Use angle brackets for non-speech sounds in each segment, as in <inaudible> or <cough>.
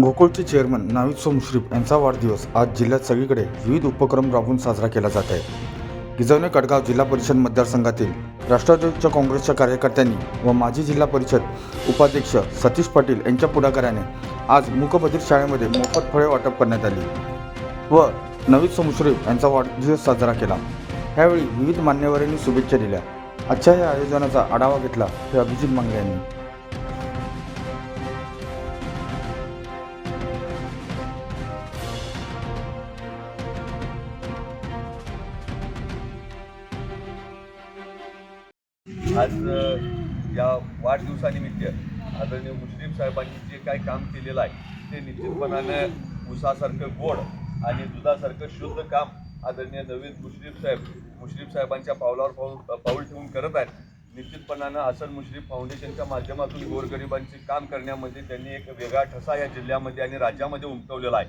गोकुळचे chairman Navid सो मुश्रीफ यांचा वाढदिवस आज जिल्ह्यात सगळीकडे विविध उपक्रम राबवून साजरा केला जात आहे. गिजवणे कडगाव जिल्हा परिषद मतदारसंघातील राष्ट्रवादीच्या काँग्रेसच्या कार्यकर्त्यांनी व माजी जिल्हा परिषद उपाध्यक्ष सतीश पाटील यांच्या पुढाकाराने आज मुकबधीर शाळेमध्ये मोफत फळे वाटप करण्यात आली व नवीद सो मुश्रीफ यांचा वाढदिवस साजरा केला. यावेळी विविध मान्यवरांनी शुभेच्छा दिल्या. आजच्या या आयोजनाचा आढावा घेतला हे अभिजित मंगले यांनी. आज या वाढदिवसानिमित्त आदरणीय मुस्लिम साहेबांनी जे काही काम केलेलं आहे ते निश्चितपणानं उसासारखं गोड आणि दुधासारखं शुद्ध काम आदरणीय नवीन मुश्रीफ साहेब मुश्रीफ साहेबांच्या पावलावर पाऊल पाऊल ठेवून करत आहेत. निश्चितपणानं हसन मुश्रीफ फाउंडेशनच्या माध्यमातून गोरगरिबांचे काम करण्यामध्ये त्यांनी एक वेगळा ठसा या जिल्ह्यामध्ये आणि राज्यामध्ये उमटवलेला आहे.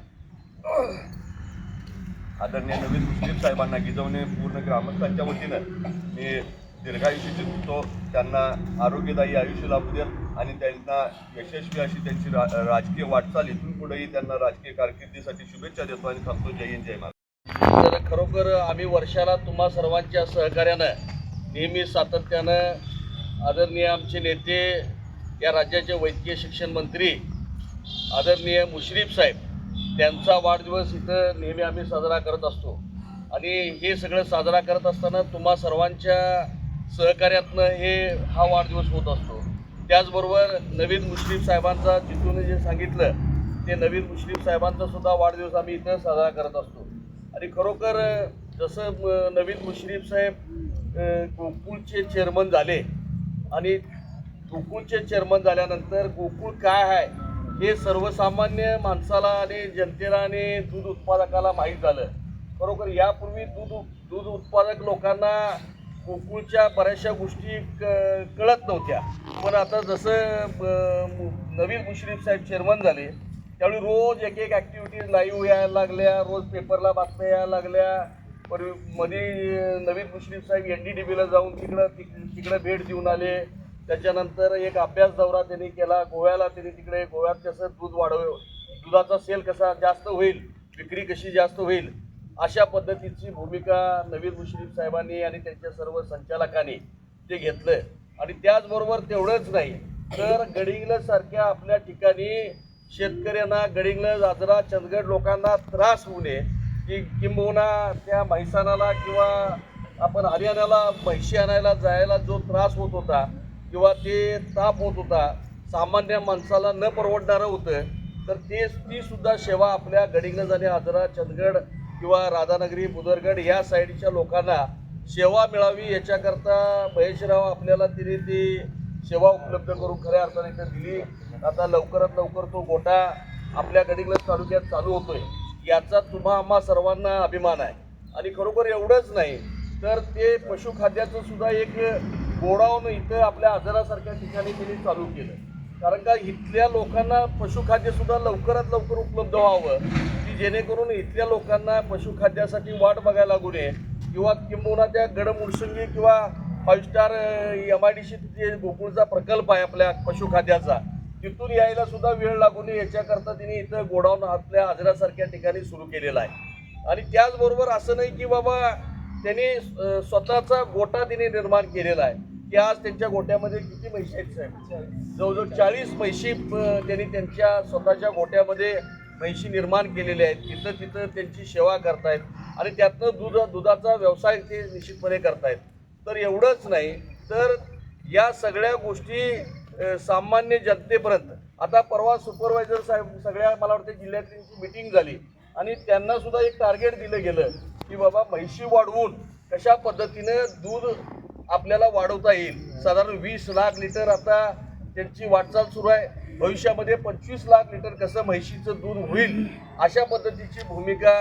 आदरणीय नवीन मुस्लिम साहेबांना गिजवणे पूर्ण ग्रामस्थांच्या वतीनं मी दीर्घायुष्य चिंततो त्यांना आरोग्यदायी आयुष्य लाभू देत आणि त्यांना यशस्वी अशी त्यांची रा राजकीय वाटचाल इथून पुढेही त्यांना राजकीय कारकिर्दीसाठी शुभेच्छा देतो आणि थांबतो. जय हिंद जय महाराज तर खरोखर आम्ही वर्षाला तुम्हा सर्वांच्या सहकार्यानं नेहमी सातत्यानं आदरणीय आमचे नेते या राज्याचे वैद्यकीय शिक्षण मंत्री आदरणीय मुश्रीफ साहेब त्यांचा वाढदिवस इथं नेहमी आम्ही साजरा करत असतो. आणि हे सगळं साजरा करत असताना तुम्हा सर्वांच्या सहकार्यातनं हे हा वाढदिवस होत असतो. त्याचबरोबर नवीन मुश्रीफ साहेबांचा जिथून जे सांगितलं ते नवीन मुश्रीफ साहेबांचा सुद्धा वाढदिवस आम्ही इथं साजरा करत असतो. आणि खरोखर जसं नवीन मुश्रीफ साहेब गोकुळचे चेअरमन झाले आणि गोकुळचे चेअरमन झाल्यानंतर गोकुळ काय आहे हे सर्वसामान्य माणसाला आणि जनतेला आणि दूध उत्पादकाला माहीत झालं. खरोखर यापूर्वी दूध दूध उत्पादक लोकांना गोकुळच्या बऱ्याचशा गोष्टी क कळत नव्हत्या. पण आता जसं नवीन मुश्रीफ साहेब चेअरमन झाले त्यावेळी रोज एक एक ॲक्टिव्हिटीज लाईव्ह यायला लागल्या रोज पेपरला बातम्या यायला लागल्या. परमध्ये नवीन मुश्रीफ साहेब एन डी डी बीला जाऊन तिकडं तिक तिकडं भेट देऊन आले. त्याच्यानंतर एक अभ्यास दौरा त्यांनी केला. गोव्याला त्यांनी तिकडे गोव्यात कसं दूध वाढव दुधाचा सेल कसा जास्त होईल विक्री कशी जास्त होईल अशा पद्धतीची भूमिका नवीन मुश्रीफ साहेबांनी आणि त्यांच्या सर्व संचालकांनी ते घेतलं आणि त्याचबरोबर तेवढंच नाही तर गडिंग्लज सारख्या आपल्या ठिकाणी शेतकऱ्यांना गडिंग्लज आजरा चंदगड लोकांना त्रास होऊ नये. की किंबहुना त्या म्हैसाणाला किंवा आपण हरियाणाला म्हैशी आणायला जायला जो त्रास होत होता किंवा ते ताप होत होता सामान्य माणसाला न परवडणारं होतं तर ते ती सुद्धा सेवा आपल्या गडिंग्लज आणि आजरा चंदगड किंवा राधानगरी बुदरगड या साईडच्या लोकांना सेवा मिळावी याच्याकरता महेशराव आपल्याला तिने ती सेवा उपलब्ध करून खऱ्या अर्थाने इथं दिली. आता लवकरात लवकर तो गोटा आपल्या गडिंग्लज तालुक्यात चालू होतोय. याचा तुम्हा आम्हा सर्वांना अभिमान आहे. आणि खरोखर एवढंच नाही तर ते पशुखाद्याचं सुद्धा एक गोडावून इथं आपल्या आजारासारख्या ठिकाणी त्यांनी चालू केलं कारण का इथल्या लोकांना पशुखाद्य सुद्धा लवकरात लवकर उपलब्ध व्हावं की जेणेकरून इथल्या लोकांना पशुखाद्यासाठी वाट बघायला लागू नये. किंवा किंबहुना त्या गडमुडसंगी किंवा five star M I D C जे गोकुळचा प्रकल्प आहे आपल्या पशुखाद्याचा तिथून यायला सुद्धा वेळ लागू नये. याच्याकरता तिने इथं गोडाऊन आपल्या आजरासारख्या ठिकाणी सुरू केलेला आहे. आणि त्याचबरोबर असं नाही की बाबा त्यांनी स्वतःचा गोटा तिने निर्माण केलेला आहे. की आज त्यांच्या गोट्यामध्ये किती म्हैशी आहेत साहेब? जवळजवळ चाळीस म्हैशी त्यांनी त्यांच्या स्वतःच्या गोट्यामध्ये म्हैशी निर्माण केलेल्या आहेत. तिथं तिथं त्यांची सेवा करतायत आणि त्यातनं दूध दुधाचा व्यवसाय ते निश्चितपणे करतायत. तर एवढंच नाही तर या सगळ्या गोष्टी सामान्य जनतेपर्यंत. आता परवा सुपरवायझर साहेब सगळ्या मला वाटतं जिल्ह्यातली मिटिंग झाली आणि त्यांना सुद्धा एक टार्गेट दिलं गेलं की बाबा म्हैशी वाढवून कशा पद्धतीनं दूध आपल्याला वाढवता येईल. साधारण वीस लाख लिटर आता त्यांची वाटचाल सुरू आहे. भविष्यामध्ये पंचवीस लाख लिटर कसं म्हैशीचं दूध होईल अशा पद्धतीची भूमिका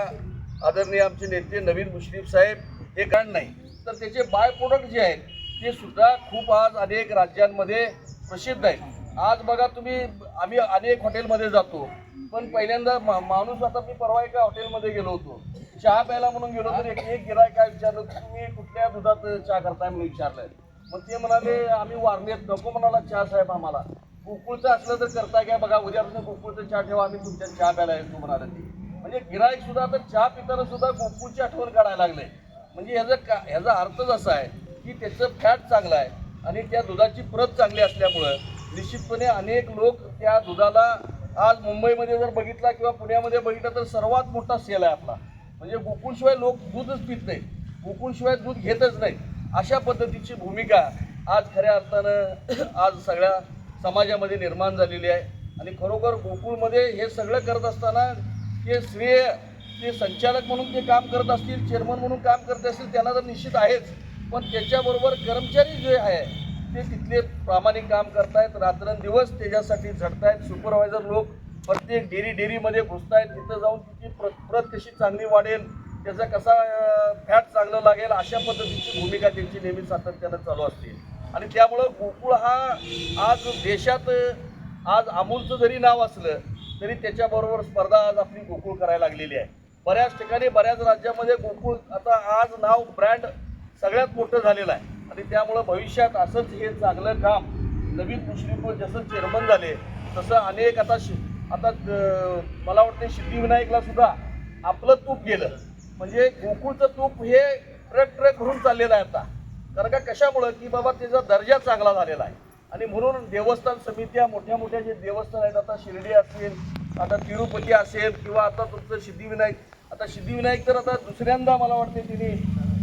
आदरणीय आमचे नेते नवीन मुश्रीफ साहेब हे कारण नाही. तर त्याचे बाय प्रोडक्ट जे आहेत ते सुद्धा खूप आज अनेक राज्यांमध्ये प्रसिद्ध आहेत. आज बघा तुम्ही आम्ही अनेक हॉटेलमध्ये जातो. पण पहिल्यांदा मा माणूस आता मी परवा एका हॉटेलमध्ये गेलो होतो. चहा प्यायला म्हणून गेलो तर एक एक गिराय काय विचारलं तुम्ही कुठल्या दुधात चहा करताय? म्हणून विचारलं. मग ते म्हणाले आम्ही वारणीत नको म्हणाला चहा साहेब आम्हाला. गोकुळचं असलं तर करताय काय बघा उद्यापासून गोकुळचं चहा ठेवा आम्ही तुमच्या चहा प्यायला येतो म्हणाले ते. म्हणजे गिरायक सुद्धा आता चहा पिताना सुद्धा गोकुळची आठवण काढायला लागले. म्हणजे ह्याचा का ह्याचा अर्थच असा आहे की त्याचं फॅट चांगलं आहे आणि त्या दुधाची प्रत चांगली असल्यामुळं निश्चितपणे अनेक लोक त्या दुधाला आज मुंबईमध्ये जर बघितला किंवा पुण्यामध्ये बघितलं तर सर्वात मोठा सेल आहे आपला. म्हणजे गोकुळशिवाय लोक दूधच पित नाही. गोकुळशिवाय दूध घेतच नाही. अशा पद्धतीची भूमिका आज खऱ्या अर्थानं <clears throat> आज सगळ्या समाजामध्ये निर्माण झालेली आहे. आणि खरोखर गोकुळमध्ये हे सगळं करत असताना ते श्रेय ते संचालक म्हणून ते काम करत असतील चेअरमन म्हणून काम करत असतील त्यांना तर निश्चित आहेच. पण त्याच्याबरोबर कर्मचारी जे आहे ते तिथले प्रामाणिक काम करतायत. रात्रंदिवस त्याच्यासाठी झटतायत सुपरवायझर लोक प्रत्येक डेअरी डेअरीमध्ये घुसतायत तिथं जाऊन तिची प्र प्रत कशी चांगली वाढेल त्याचा कसा फॅट चांगलं लागेल अशा पद्धतीची भूमिका त्यांची नेहमी सातत्यानं चालू असते. आणि त्यामुळं गोकुळ हा आज देशात आज अमूलचं जरी नाव असलं तरी त्याच्याबरोबर स्पर्धा आज आपली गोकुळ करायला लागलेली आहे. बऱ्याच ठिकाणी बऱ्याच राज्यामध्ये गोकुळ आता आज नाव ब्रँड सगळ्यात मोठं झालेलं आहे. आणि त्यामुळं भविष्यात असंच हे चांगलं काम नवीन मुश्रीफ जसं चेअरमन झाले तसं अनेक आता शि आता मला वाटतं सिद्धिविनायकला सुद्धा आपलं तूप गेलं. म्हणजे गोकुळचं तूप हे ट्रक ट्रक भरून चाललेलं आहे आता. कारण का कशामुळं? की बाबा त्याचा दर्जा चांगला झालेला आहे. आणि म्हणून देवस्थान समित्या मोठ्या मोठ्या जे देवस्थान आहेत आता शिर्डी असेल आता तिरुपती असेल किंवा आता तुमचं सिद्धिविनायक आता सिद्धिविनायक तर आता दुसऱ्यांदा मला वाटते तिने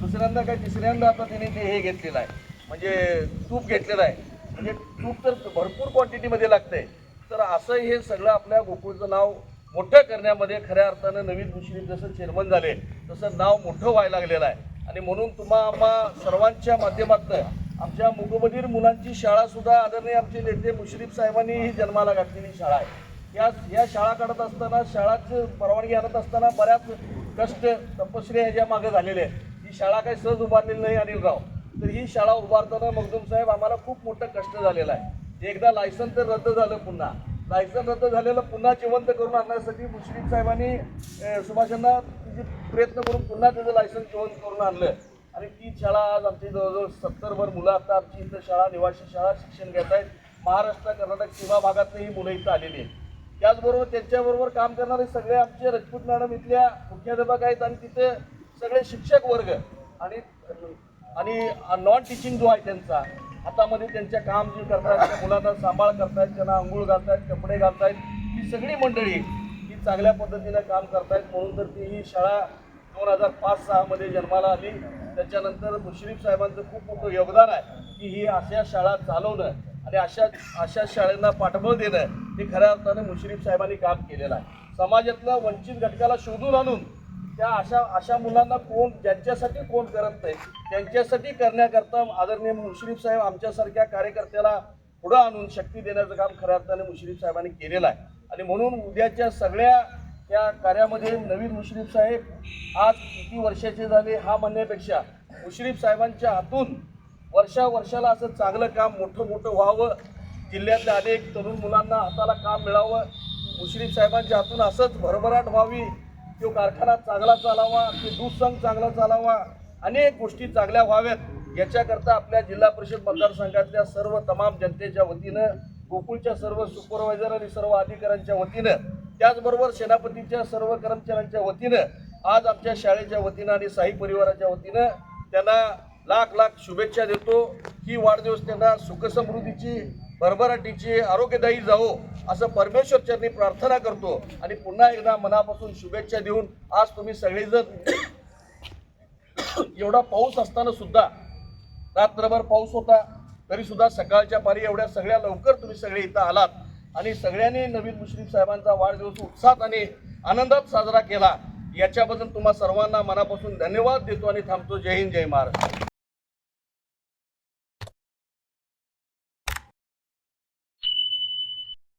दुसऱ्यांदा काय तिसऱ्यांदा आता तिने ते हे घेतलेलं आहे. म्हणजे तूप घेतलेलं आहे. म्हणजे तूप तर भरपूर क्वांटिटीमध्ये लागतं आहे तर असं हे सगळं आपल्या गोकुळचं नाव मोठं करण्यामध्ये खऱ्या अर्थानं नवीन मुश्रीफ जसं चेअरमन झाले तसं नाव मोठं व्हायला लागलेलं आहे. आणि म्हणून तुम्हा आम्हा सर्वांच्या माध्यमातून आमच्या मुकबधीर मुलांची शाळासुद्धा आदरणीय आमचे नेते मुश्रीफ साहेबांनी ही जन्माला घातलेली शाळा आहे. या या शाळा काढत असताना शाळाचं परवानगी आणत असताना बऱ्याच कष्ट तपश्री ह्याच्या मागे झालेले आहेत. ही शाळा काही सहज उभारलेली नाही अनिलराव. तर ही शाळा उभारताना मगदूम साहेब आम्हाला खूप मोठं कष्ट झालेलं आहे. एकदा लायसन तर रद्द झालं पुन्हा. लायसन रद्द झालेलं पुन्हा जिवंत करून आणण्यासाठी मुश्रीफ साहेबांनी सुभाषांना तिचे प्रयत्न करून पुन्हा त्याचं लायसन जिवंत करून आणलं. आणि ती शाळा आज आमची जवळजवळ सत्तरभर मुलं आता आमची इथं शाळा निवासी शाळा शिक्षण घेत आहेत. महाराष्ट्र कर्नाटक सीमा भागातनं ही मुलं इथं आलेली आहेत. त्याचबरोबर त्यांच्याबरोबर काम करणारे सगळे आमचे रजपूत मॅडम इथल्या मुख्याध्यापक आहेत आणि तिथे सगळे शिक्षक वर्ग. आणि आणि नॉन टीचिंग जो आहे त्यांचा हातामध्ये त्यांच्या काम जे करतायत त्या मुलांना सांभाळ करतायत त्यांना आंघोळ घालतायत कपडे घालतायत ही सगळी मंडळी ही चांगल्या पद्धतीनं काम करतायत. म्हणून तर ती ही शाळा दोन हजार पाच सहामध्ये जन्माला आली. त्याच्यानंतर मुश्रीफ साहेबांचं खूप मोठं योगदान आहे की ही अशा शाळा चालवणं आणि अशा अशा शाळांना पाठबळ देणं हे खऱ्या अर्थानं मुश्रीफ साहेबांनी काम केलेलं आहे. समाजातल्या वंचित घटकाला शोधून आणून त्या अशा अशा मुलांना कोण ज्यांच्यासाठी कोण करत नाही त्यांच्यासाठी करण्याकरता आदरणीय मुश्रीफ साहेब आमच्यासारख्या कार्यकर्त्याला पुढं आणून शक्ती देण्याचं काम खऱ्या अर्थाने मुश्रीफ साहेबांनी केलेलं आहे. आणि म्हणून उद्याच्या सगळ्या त्या कार्यामध्ये नवीन मुश्रीफ साहेब आज किती वर्षाचे झाले हा म्हणण्यापेक्षा मुश्रीफ साहेबांच्या हातून वर्षा वर्षाला असं चांगलं काम मोठं मोठं व्हावं. जिल्ह्यातल्या अनेक तरुण मुलांना हाताला काम मिळावं. मुश्रीफ साहेबांच्या हातून असंच भरभराट व्हावी. तो कारखाना चांगला चालावा ते दूध संघ चांगला चालावा अनेक गोष्टी चांगल्या व्हाव्यात. याच्याकरता आपल्या जिल्हा परिषद मतदारसंघातल्या सर्व तमाम जनतेच्या वतीनं गोकुळच्या सर्व सुपरवायझर आणि सर्व अधिकाऱ्यांच्या वतीनं त्याचबरोबर सेनापतीच्या सर्व कर्मचाऱ्यांच्या वतीनं आज आमच्या शाळेच्या वतीनं आणि साई परिवाराच्या वतीनं त्यांना लाख लाख शुभेच्छा देतो. ही वाढदिवस त्यांना सुखसमृद्धीची भरभराटीची आरोग्यदायी जावो असं परमेश्वर चरणी प्रार्थना करतो. आणि पुन्हा एकदा मनापासून शुभेच्छा देऊन आज तुम्ही सगळेजण एवढा पाऊस असताना सुद्धा रात्रभर पाऊस होता तरी सुद्धा सकाळच्या पारी एवढ्या सगळ्या लवकर तुम्ही सगळे इथं आलात. आणि सगळ्यांनी नवीन मुश्रीफ साहेबांचा वाढदिवस उत्साहात आणि आनंदात साजरा केला. याच्याबद्दल तुम्हा सर्वांना मनापासून धन्यवाद देतो आणि थांबतो. जय हिंद जय महाराष्ट्र.